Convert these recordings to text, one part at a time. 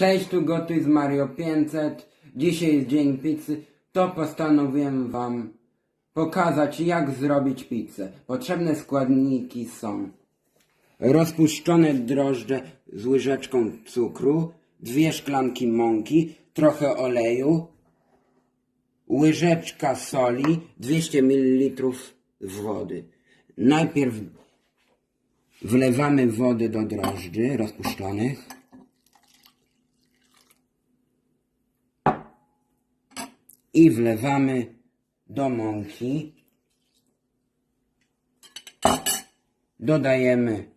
Cześć, tu gotuj z Mario 500. Dzisiaj jest dzień pizzy. To postanowiłem wam pokazać jak zrobić pizzę. Potrzebne składniki są rozpuszczone drożdże z łyżeczką cukru, dwie szklanki mąki, trochę oleju, łyżeczka soli, 200 ml wody. Najpierw wlewamy wody do drożdży rozpuszczonych. I wlewamy do mąki. Dodajemy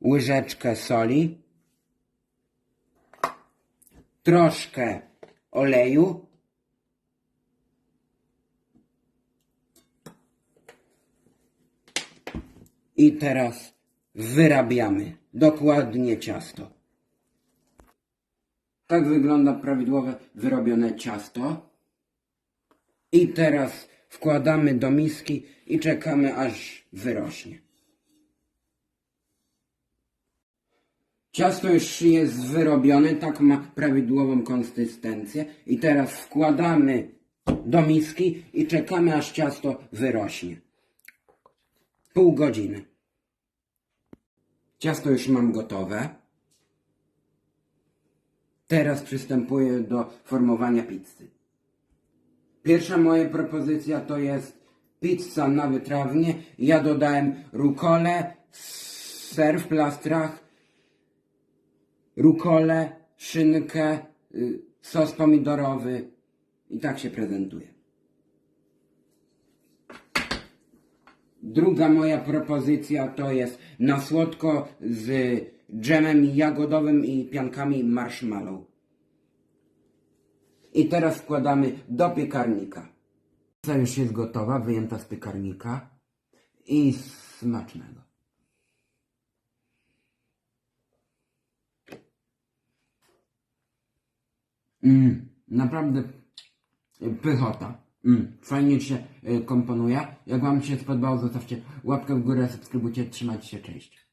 łyżeczkę soli, troszkę oleju, i teraz wyrabiamy dokładnie ciasto. Tak wygląda prawidłowe wyrobione ciasto. I teraz wkładamy do miski i czekamy aż wyrośnie. Ciasto już jest wyrobione, tak ma prawidłową konsystencję. I teraz wkładamy do miski i czekamy aż ciasto wyrośnie. Pół godziny. Ciasto już mam gotowe. Teraz przystępuję do formowania pizzy. Pierwsza moja propozycja to jest pizza na wytrawnie. Ja dodałem rukolę, ser w plastrach, rukolę, szynkę, y, sos pomidorowy i tak się prezentuje. Druga moja propozycja to jest na słodko z dżemem jagodowym i piankami marshmallow. I teraz wkładamy do piekarnika. Pizza już jest gotowa, wyjęta z piekarnika i smacznego. Mm, naprawdę pychota. Mm, fajnie się y, komponuje. Jak Wam się spodobało, zostawcie łapkę w górę, subskrybujcie, trzymajcie się, cześć.